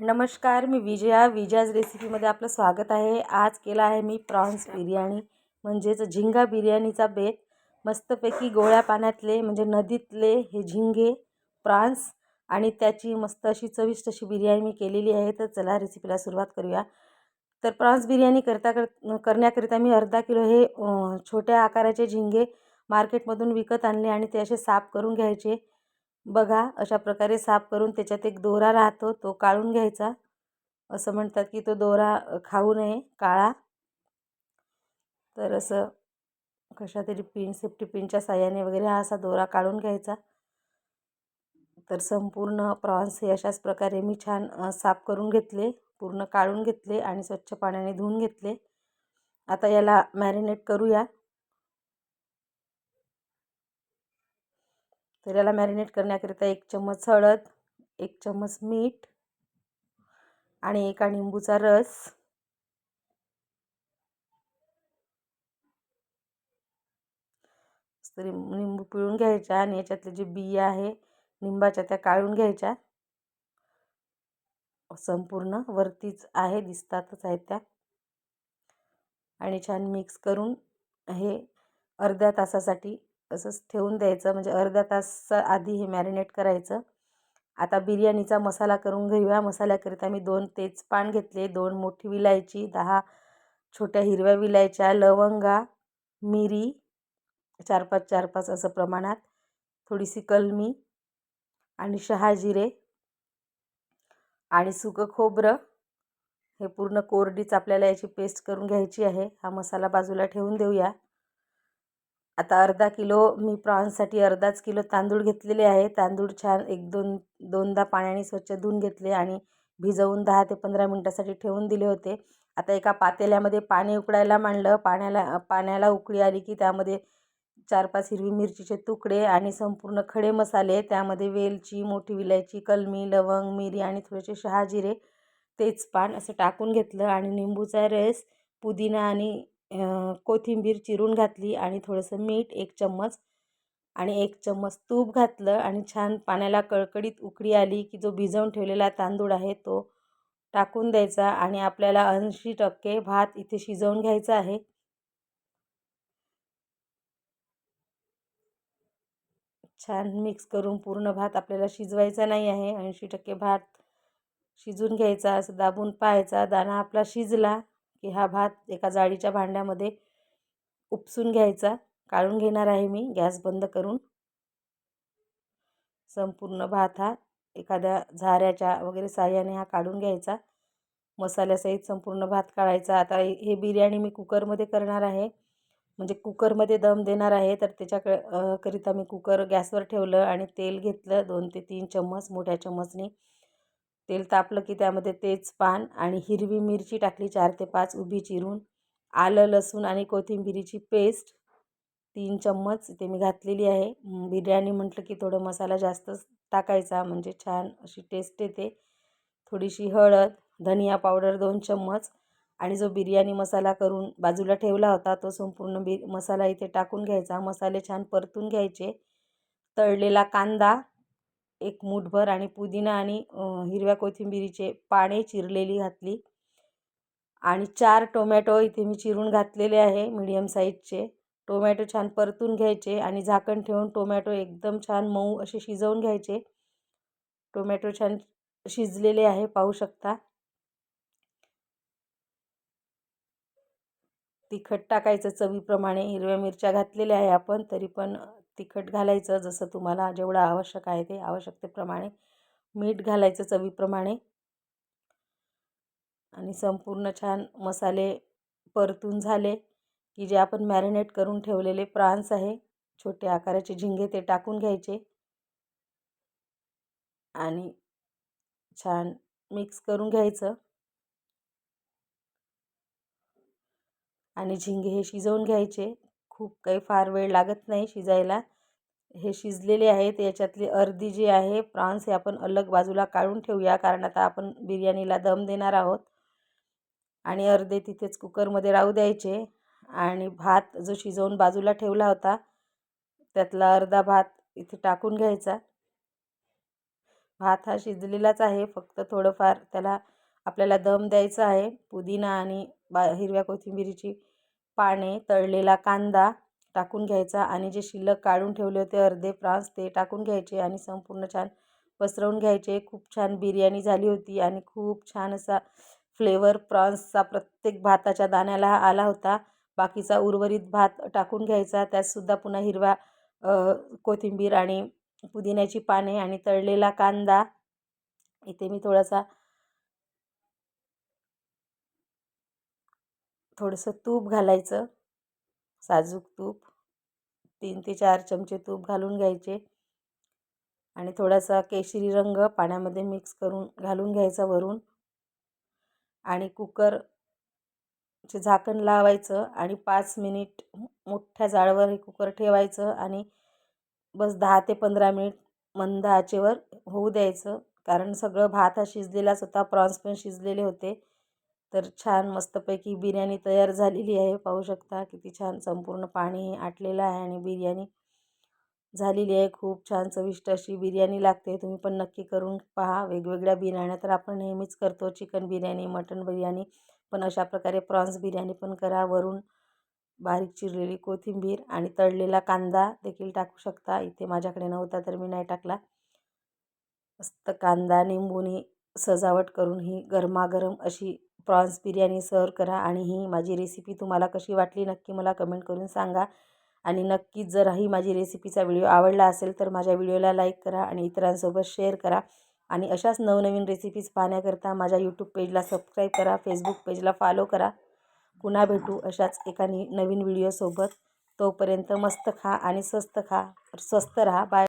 नमस्कार मी विजया. विजयाज रेसिपीमध्ये आपलं स्वागत आहे. आज केला आहे मी प्रॉन्स बिर्याणी म्हणजेच झिंगा बिर्याणीचा बेत. मस्तपैकी गोळ्या पाण्यातले म्हणजे नदीतले हे झिंगे प्रॉन्स आणि त्याची मस्त अशी चविष्ट अशी बिर्याणी मी केलेली आहे. तर चला रेसिपीला सुरुवात करूया. तर प्रॉन्स बिर्याणी करता कर करण्याकरिता मी अर्धा किलो हे छोट्या आकाराचे झिंगे मार्केटमधून विकत आणले आणि ते असे साफ करून घ्यायचे. बघा अशा प्रकारे साफ करून त्याच्यात एक दोरा राहतो तो काढून घ्यायचा. असं म्हणतात की तो दोरा खाऊ नये काळा. तर असं कशा तरी पिन सेफ्टी पिनच्या साह्याने वगैरे हा असा दोरा काढून घ्यायचा. तर संपूर्ण प्रॉन्स हे अशाच प्रकारे मी छान साफ करून घेतले पूर्ण काढून घेतले आणि स्वच्छ पाण्याने धुवून घेतले. आता याला मॅरिनेट करूया. तर याला मॅरिनेट करण्याकरिता एक चम्मच हळद एक चम्मच मीठ आणि एका निंबूचा रस. तरी निंबू पिळून घ्यायच्या आणि याच्यातले जे बिया आहे निंबाच्या त्या काढून घ्यायच्या. संपूर्ण वरतीच आहे दिसतातच आहेत त्या. आणि छान मिक्स करून हे अर्ध्या तासासाठी असंच ठेवून द्यायचं म्हणजे अर्धा तास आधी हे मॅरिनेट करायचं. आता बिर्याणीचा मसाला करून घेऊया मसाल्याकरिता मी दोन तेजपान घेतले दोन मोठी विलायची दहा छोट्या हिरव्या विलायच्या लवंगा मिरी चार पाच चार पाच असं प्रमाणात थोडीशी कलमी आणि शहाजिरे आणि सुकं खोबरं. हे पूर्ण कोरडीच आपल्याला याची पेस्ट करून घ्यायची आहे. हा मसाला बाजूला ठेवून देऊया. आता अर्धा किलो मी प्रॉन्ससाठी अर्धाच किलो तांदूळ घेतलेले आहे. तांदूळ छान एक दोन दोनदा पाण्याने स्वच्छ धुवून घेतले आणि भिजवून दहा ते पंधरा मिनटासाठी ठेवून दिले होते. आता एका पातेल्यामध्ये पाणी उकडायला मांडलं. पाण्याला पाण्याला उकळी आली की त्यामध्ये चार पाच हिरवी मिरचीचे तुकडे आणि संपूर्ण खडे मसाले त्यामध्ये वेलची मोठी विलायची कलमी लवंग मिरी आणि थोडेसे शहाजिरे तेजपान असं टाकून घेतलं आणि निंबूचा रस पुदिना आणि कोथिंबीर चिरून घातली आणि थोडंसं मीठ एक चम्मच आणि एक चम्मच तूप घातलं आणि छान पाण्याला कळकडीत उकळी आली की जो भिजवून ठेवलेला तांदूळ आहे तो टाकून द्यायचा आणि आपल्याला ऐंशी टक्के भात इथे शिजवून घ्यायचा आहे. छान मिक्स करून पूर्ण भात आपल्याला शिजवायचा नाही आहे. ऐंशी टक्के भात शिजून घ्यायचा असं दाबून पाहायचा दाणा आपला शिजला की हा भात एका जाळीच्या भांड्यामध्ये उपसून घ्यायचा. काढून घेणार आहे मी गॅस बंद करून. संपूर्ण भात हा एखाद्या झाऱ्याच्या वगैरे साह्याने हा काढून घ्यायचा. मसाल्यासहित संपूर्ण भात काढायचा. आता हे बिर्याणी मी कुकरमध्ये करणार आहे. म्हणजे कुकरमध्ये दम देणार आहे. तर त्याच्याक करिता मी कुकर गॅसवर ठेवलं आणि तेल घेतलं. दोन ते तीन चम्मच मोठ्या चम्मचने. तेल तापलं की त्यामध्ये तेजपान आणि हिरवी मिरची टाकली चार ते पाच उभी चिरून. आलं लसूण आणि कोथिंबिरीची पेस्ट तीन चम्मच ते मी घातलेली आहे. बिर्याणी म्हटलं की थोडं मसाला जास्तच टाकायचा म्हणजे छान अशी टेस्ट येते. थोडीशी हळद धनिया पावडर दोन चम्मच आणि जो बिर्याणी मसाला करून बाजूला ठेवला होता तो संपूर्ण बि मसाला इथे टाकून घ्यायचा. मसाले छान परतून घ्यायचे. तळलेला कांदा एक मूठभर आणि पुदिना आणि हिरव्या कोथिंबिरीचे पाने चिरलेली घातली. आणि चार टोमॅटो इथे मी चिरून घातलेले आहे मीडियम साईजचे टोमॅटो छान परतून घ्यायचे आणि झाकण ठेवून टोमॅटो एकदम छान मऊ असे शिजवून घ्यायचे. टोमॅटो छान शिजलेले आहे पाहू शकता. तिखट टाकायचं चवीप्रमाणे हिरव्या मिरच्या घातलेल्या आहे आपण तरी पण तिखट घालायचं जसं तुम्हाला जेवढं आवश्यक आहे ते आवश्यकतेप्रमाणे मीठ घालायचं चवीप्रमाणे. आणि संपूर्ण छान मसाले परतून झाले की जे आपण मॅरिनेट करून ठेवलेले प्रान्स आहे छोटे आकाराचे झिंगे ते टाकून घ्यायचे. आणि छान मिक्स करून घ्यायचं. आणि झिंगे हे शिजवून घ्यायचे. खूप काही फार वेळ लागत नाही शिजायला. हे शिजलेले आहेत याच्यातली अर्धी जी आहे प्रॉन्स हे आपण अलग बाजूला काढून ठेवूया कारण आता आपण बिर्याणीला दम देणार आहोत. आणि अर्धे तिथेच कुकरमध्ये राहू द्यायचे. आणि भात जो शिजवून बाजूला ठेवला होता त्यातला अर्धा भात इथे टाकून घ्यायचा. भात हा शिजलेलाच आहे फक्त थोडंफार त्याला आपल्याला दम द्यायचा आहे. पुदिना आणि बा हिरव्या कोथिंबिरीची पाने तळलेला कांदा टाकून घ्यायचा आणि जे शिल्लक काढून ठेवले होते अर्धे फ्रान्स ते टाकून घ्यायचे आणि संपूर्ण छान पसरवून घ्यायचे. खूप छान बिर्याणी झाली होती आणि खूप छान असा फ्लेवर प्रॉन्सचा प्रत्येक भाताच्या दाण्याला आला होता. बाकीचा उर्वरित भात टाकून घ्यायचा. त्यातसुद्धा पुन्हा हिरवा कोथिंबीर आणि पुदिन्याची पाने आणि तळलेला कांदा. इथे मी थोडासा थोडंसं तूप घालायचं. साजूक तूप. तीन ते चार चमचे तूप घालून घ्यायचे. आणि थोडासा केशरी रंग पाण्यामध्ये मिक्स करून घालून घ्यायचा वरून. आणि कुकरचे झाकण लावायचं आणि पाच मिनिट मोठ्या जाळवर हे कुकर ठेवायचं आणि बस दहा ते पंधरा मिनिट मंद आचेवर होऊ द्यायचं. कारण सगळं भात हा शिजलेलाच होता प्रॉन्स पण शिजलेले होते. तर छान मस्तपैकी बिर्याणी तयार झालेली आहे. पाहू शकता किती छान संपूर्ण पाणी आटलेलं आहे आणि बिर्याणी झालेली आहे. खूप छान चविष्ट अशी बिर्याणी लागते. तुम्ही पण नक्की करून पहा. वेगवेगळ्या बिर्याण्या तर आपण नेहमीच करतो. चिकन बिर्याणी मटण बिर्याणी पण अशा प्रकारे प्रॉन्स बिर्याणी पण करा. वरून बारीक चिरलेली कोथिंबीर आणि तळलेला कांदा देखील टाकू शकता. इथे माझ्याकडे नव्हता तर मी नाही टाकला. मस्त कांदा निंबूनी सजावट करून ही गरमागरम अशी प्रॉन्स बिर्याणी सर्व करा आणि ही माझी रेसिपी तुम्हाला कशी वाटली नक्की मला कमेंट करून सांगा. आणि नक्कीच जर ही माझी रेसिपीचा व्हिडिओ आवडला असेल तर माझ्या व्हिडिओला लाईक करा आणि इतरांसोबत शेअर करा. आणि अशाच नवनवीन रेसिपीज पाहण्याकरता माझ्या यूट्यूब पेजला सबस्क्राईब करा फेसबुक पेजला फॉलो करा. पुन्हा भेटू अशाच एका नवीन व्हिडिओसोबत तोपर्यंत मस्त खा आणि स्वस्त खा स्वस्त राहा. बाय